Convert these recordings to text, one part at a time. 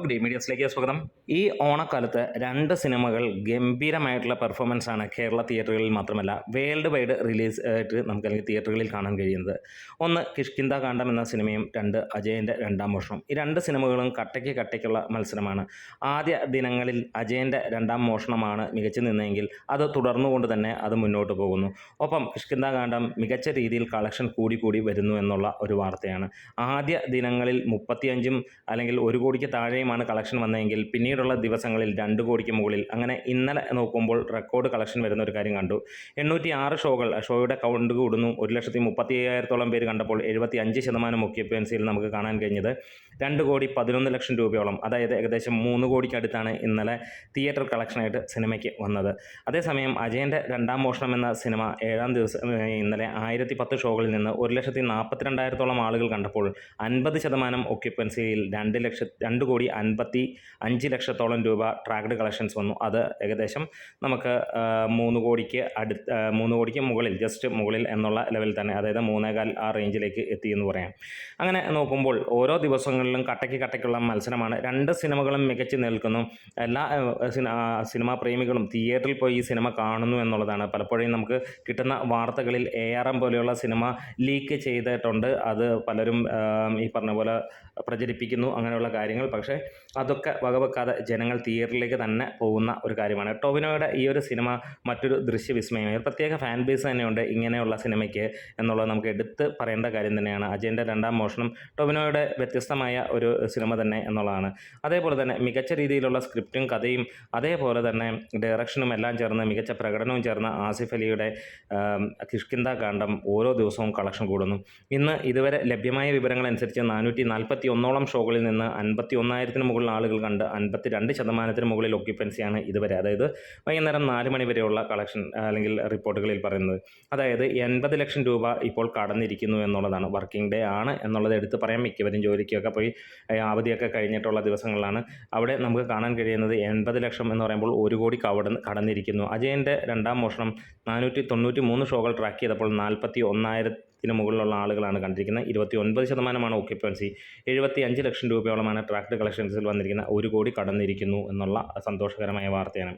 ഗ്രീ മീഡിയസിലേക്ക് സ്വാഗതം. ഈ ഓണക്കാലത്ത് രണ്ട് സിനിമകൾ ഗംഭീരമായിട്ടുള്ള പെർഫോമൻസ് ആണ് കേരള തിയേറ്ററുകളിൽ മാത്രമല്ല വേൾഡ് വൈഡ് റിലീസ് ആയിട്ട് നമുക്ക് അല്ലെങ്കിൽ തിയേറ്ററുകളിൽ കാണാൻ കഴിയുന്നത്. ഒന്ന് കിഷ്കിന്ത കാണ്ഡം എന്ന സിനിമയും രണ്ട് അജയന്റെ രണ്ടാം മോഷണം. ഈ രണ്ട് സിനിമകളും കട്ടയ്ക്ക് കട്ടയ്ക്കുള്ള മത്സരമാണ്. ആദ്യ ദിനങ്ങളിൽ അജയന്റെ രണ്ടാം മോഷണമാണ് മികച്ചു നിന്നെങ്കിൽ അത് തുടർന്നുകൊണ്ട് തന്നെ അത് മുന്നോട്ട് പോകുന്നു. ഒപ്പം കിഷ്കിന്ത കാണ്ഡം മികച്ച രീതിയിൽ കളക്ഷൻ കൂടി കൂടി വരുന്നു എന്നുള്ള ഒരു വാർത്തയാണ്. ആദ്യ ദിനങ്ങളിൽ മുപ്പത്തിയഞ്ചും അല്ലെങ്കിൽ ഒരു കോടിക്ക് താഴെയുമാണ് കളക്ഷൻ വന്നതെങ്കിൽ പിന്നീടുള്ള ദിവസങ്ങളിൽ രണ്ട് കോടിക്ക് മുകളിൽ. അങ്ങനെ ഇന്നലെ നോക്കുമ്പോൾ റെക്കോർഡ് കളക്ഷൻ വരുന്ന ഒരു കാര്യം കണ്ടു. എണ്ണൂറ്റി ആറ് ഷോകൾ ഷോയുടെ കൗണ്ട് കൂടുന്നു. ഒരു ലക്ഷത്തി മുപ്പത്തി അയ്യായിരത്തോളം പേര് കണ്ടപ്പോൾ എഴുപത്തി അഞ്ച് ശതമാനം ഒക്യുപ്പൻസിയിൽ നമുക്ക് കാണാൻ കഴിഞ്ഞത്. രണ്ട് കോടി പതിനൊന്ന് ലക്ഷം രൂപയോളം അതായത് ഏകദേശം മൂന്ന് കോടിക്കടുത്താണ് ഇന്നലെ തിയേറ്റർ കളക്ഷനായിട്ട് സിനിമയ്ക്ക് വന്നത്. അതേസമയം അജയന്റെ രണ്ടാം മോഷണം എന്ന സിനിമ ഏഴാം ദിവസം ഇന്നലെ ആയിരത്തി പത്ത് ഷോകളിൽ നിന്ന് ഒരു ലക്ഷത്തി നാൽപ്പത്തിരണ്ടായിരത്തോളം ആളുകൾ കണ്ടപ്പോൾ അൻപത് ശതമാനം ഒക്യുപ്പൻസിയിൽ രണ്ട് ലക്ഷ രണ്ട് കോടി അൻപത്തി അഞ്ച് ലക്ഷത്തോളം രൂപ ട്രാക്ഡ് കളക്ഷൻസ് വന്നു. അത് ഏകദേശം നമുക്ക് മൂന്ന് കോടിക്ക് ആ, മൂന്ന് കോടിക്ക് മുകളിൽ ജസ്റ്റ് മുകളിൽ എന്നുള്ള ലെവലിൽ തന്നെ അതായത് മൂന്നേകാൽ ആ റേഞ്ചിലേക്ക് എത്തി എന്ന് പറയാം. അങ്ങനെ നോക്കുമ്പോൾ ഓരോ ദിവസങ്ങളിലും കട്ടയ്ക്ക് കട്ടയ്ക്കുള്ള മത്സരമാണ്. രണ്ട് സിനിമകളും മികച്ചു നിൽക്കുന്നു. എല്ലാ സിനിമാ പ്രേമികളും തിയേറ്ററിൽ പോയി ഈ സിനിമ കാണുന്നു എന്നുള്ളതാണ്. പലപ്പോഴും നമുക്ക് കിട്ടുന്ന വാർത്തകളിൽ എ ആർ എം പോലെയുള്ള സിനിമ ലീക്ക് ചെയ്തിട്ടുണ്ട്. അത് പലരും ഈ പറഞ്ഞ പോലെ പ്രചരിപ്പിക്കുന്നു. അങ്ങനെയുള്ള കാര്യങ്ങൾ. പക്ഷേ അതൊക്കെ വകവെക്കാതെ ജനങ്ങൾ തിയേറ്ററിലേക്ക് തന്നെ പോകുന്ന ഒരു കാര്യമാണ്. ടോവിനോയുടെ ഈ ഒരു സിനിമ മറ്റൊരു ദൃശ്യവിസ്മയം ഒരു പ്രത്യേക ഫാൻ ബേസ് തന്നെയുണ്ട് ഇങ്ങനെയുള്ള സിനിമയ്ക്ക് എന്നുള്ളത് നമുക്ക് എടുത്ത് പറയേണ്ട കാര്യം തന്നെയാണ്. അജയന്റെ രണ്ടാം മോഷണം ടോവിനോയുടെ വ്യത്യസ്തമായ ഒരു സിനിമ തന്നെ എന്നുള്ളതാണ്. അതേപോലെ തന്നെ മികച്ച രീതിയിലുള്ള സ്ക്രിപ്റ്റും കഥയും അതേപോലെ തന്നെ ഡയറക്ഷനും എല്ലാം ചേർന്ന് മികച്ച പ്രകടനവും ചേർന്ന ആസിഫ് അലിയുടെ കിഷ്കിന്ത കാണ്ഡം ഓരോ ദിവസവും കളക്ഷൻ കൂടുന്നു. ഇന്ന് ഇതുവരെ ലഭ്യമായ വിവരങ്ങൾ അനുസരിച്ച് നാനൂറ്റി നാൽപ്പത്തി ഒന്നോളം ഷോകളിൽ നിന്ന് അൻപത്തി ഒന്നായിരത്തിന് മുകളിൽ ആളുകൾ കണ്ട് അൻപത്തി രണ്ട് ശതമാനത്തിന് മുകളിൽ ഒക്യുപ്പൻസിയാണ് ഇതുവരെ. അതായത് വൈകുന്നേരം നാല് മണി വരെയുള്ള കളക്ഷൻ അല്ലെങ്കിൽ റിപ്പോർട്ടുകളിൽ പറയുന്നത്. അതായത് എൺപത് ലക്ഷം രൂപ ഇപ്പോൾ കടന്നിരിക്കുന്നു എന്നുള്ളതാണ്. വർക്കിംഗ് ഡേ ആണ് എന്നുള്ളത് എടുത്ത് പറയാം. മിക്കവരും ജോലിക്കൊക്കെ പോയി അവധിയൊക്കെ കഴിഞ്ഞിട്ടുള്ള ദിവസങ്ങളിലാണ്. അവിടെ നമുക്ക് കാണാൻ കഴിയുന്നത് എൺപത് ലക്ഷം എന്ന് പറയുമ്പോൾ ഒരു കോടി കവട കടന്നിരിക്കുന്നു. അജയന്റെ രണ്ടാം മോഷണം നാനൂറ്റി തൊണ്ണൂറ്റി മൂന്ന് ഷോകൾ ട്രാക്ക് ചെയ്തപ്പോൾ നാൽപ്പത്തി ഒന്നായിരത്തിന് മുകളിലുള്ള ആളുകളാണ് കണ്ടിരിക്കുന്നത്. ഇരുപത്തി ഒൻപത് ശതമാനമാണ് ഓക്യുപ്പൻസി എഴുപത്തി അഞ്ച് ലക്ഷം രൂപയോളമാണ് ട്രാക്ട് കളക്ഷൻസിൽ വന്നിരിക്കുന്ന ഒരു കോടി കടന്നിരിക്കുന്നു എന്നുള്ള സന്തോഷകരമായ വാർത്തയാണ്.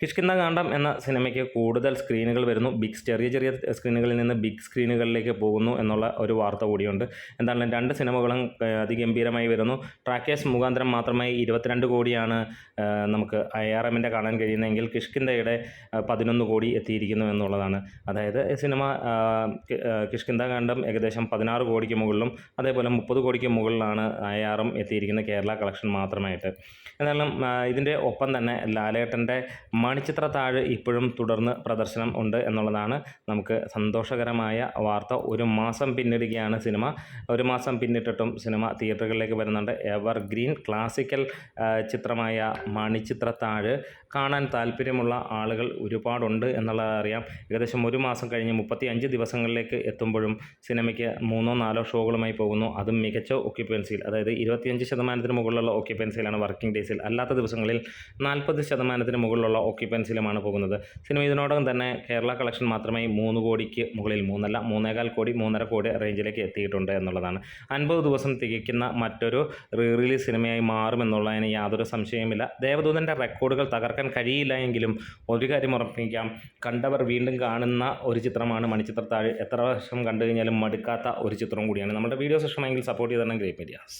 കിഷ്കിന്ത കാണ്ഡം എന്ന സിനിമയ്ക്ക് കൂടുതൽ സ്ക്രീനുകൾ വരുന്നു. ബിഗ് ചെറിയ ചെറിയ സ്ക്രീനുകളിൽ നിന്ന് ബിഗ് സ്ക്രീനുകളിലേക്ക് പോകുന്നു എന്നുള്ള ഒരു വാർത്ത കൂടിയുണ്ട്. എന്താണ് രണ്ട് സിനിമകളും അതിഗംഭീരമായി വരുന്നു. ട്രാക്കേഴ്സ് മുഖാന്തരം മാത്രമായി ഇരുപത്തിരണ്ട് കോടിയാണ് നമുക്ക് ഐ ആർ എമ്മിന്റെ കാണാൻ കഴിയുന്നതെങ്കിൽ കിഷ്കിന്തയുടെ പതിനൊന്ന് കോടി എത്തിയിരിക്കുന്നു എന്നുള്ളതാണ്. അതായത് സിനിമ കിഷ്കിന്ദ കാണ്ടം ഏകദേശം പതിനാറ് കോടിക്ക് മുകളിലും അതേപോലെ മുപ്പത് കോടിക്ക് മുകളിലാണ് ഐ ആർ എം എത്തിയിരിക്കുന്ന കേരള കളക്ഷൻ മാത്രമായിട്ട്. എന്നാലും ഇതിന്റെ ഒപ്പം തന്നെ ലാലേട്ടന്റെ മണിച്ചിത്ര താഴ് ഇപ്പോഴും തുടർന്ന് പ്രദർശനം ഉണ്ട് എന്നുള്ളതാണ് നമുക്ക് സന്തോഷകരമായ വാർത്ത. ഒരു മാസം പിന്നിടുകയാണ് സിനിമ. ഒരു മാസം പിന്നിട്ടിട്ടും സിനിമ തിയേറ്ററുകളിലേക്ക് വരുന്നുണ്ട്. എവർ ഗ്രീൻ ക്ലാസിക്കൽ ചിത്രമായ മണിച്ചിത്ര താഴ് കാണാൻ താല്പര്യമുള്ള ആളുകൾ ഒരുപാടുണ്ട് എന്നുള്ളത് അറിയാം. ഏകദേശം ഒരു മാസം കഴിഞ്ഞ് മുപ്പത്തി അഞ്ച് ദിവസങ്ങളിലേക്ക് എത്തുമ്പോഴും സിനിമയ്ക്ക് മൂന്നോ നാലോ ഷോകളുമായി പോകുന്നു. അതും മികച്ച ഒക്യുപ്പൻസിയിൽ അതായത് ഇരുപത്തിയഞ്ച് ശതമാനത്തിന് മുകളിലുള്ള ഒക്യുപ്പൻസിയിലാണ് വർക്കിംഗ് ഡേയ്സിൽ അല്ലാത്ത ദിവസങ്ങളിൽ നാൽപ്പത് ശതമാനത്തിന് മുകളിലുള്ള ഓക്യുപ്പൻസിയിലുമാണ് പോകുന്നത്. സിനിമ ഇതിനോടകം തന്നെ കേരള കളക്ഷൻ മാത്രമേ മൂന്ന് കോടിക്ക് മുകളിൽ മൂന്നല്ല മൂന്നേകാൽ കോടി മൂന്നര കോടി റേഞ്ചിലേക്ക് എത്തിയിട്ടുണ്ട് എന്നുള്ളതാണ്. അൻപത് ദിവസം തികയ്ക്കുന്ന മറ്റൊരു റീ റിലീസ് സിനിമയായി മാറുമെന്നുള്ളതിന് യാതൊരു സംശയവുമില്ല. ദേവദൂതന്റെ റെക്കോർഡുകൾ തകർക്കാൻ കഴിയില്ല എങ്കിലും ഒരു കാര്യം ഉറപ്പിക്കാം. കണ്ടവർ വീണ്ടും കാണുന്ന ഒരു ചിത്രമാണ് മണിച്ചിത്രത്താഴ്. എത്ര വർഷം കണ്ടു കഴിഞ്ഞാലും മടുക്കാത്ത ഒരു ചിത്രം കൂടിയാണ്. നമ്മുടെ വീഡിയോസ് ഇഷ്ടമെങ്കിൽ സപ്പോർട്ട് ചെയ്തിട്ടുണ്ടെങ്കിൽ ഗ്രേറ്റ് മീഡിയാസ്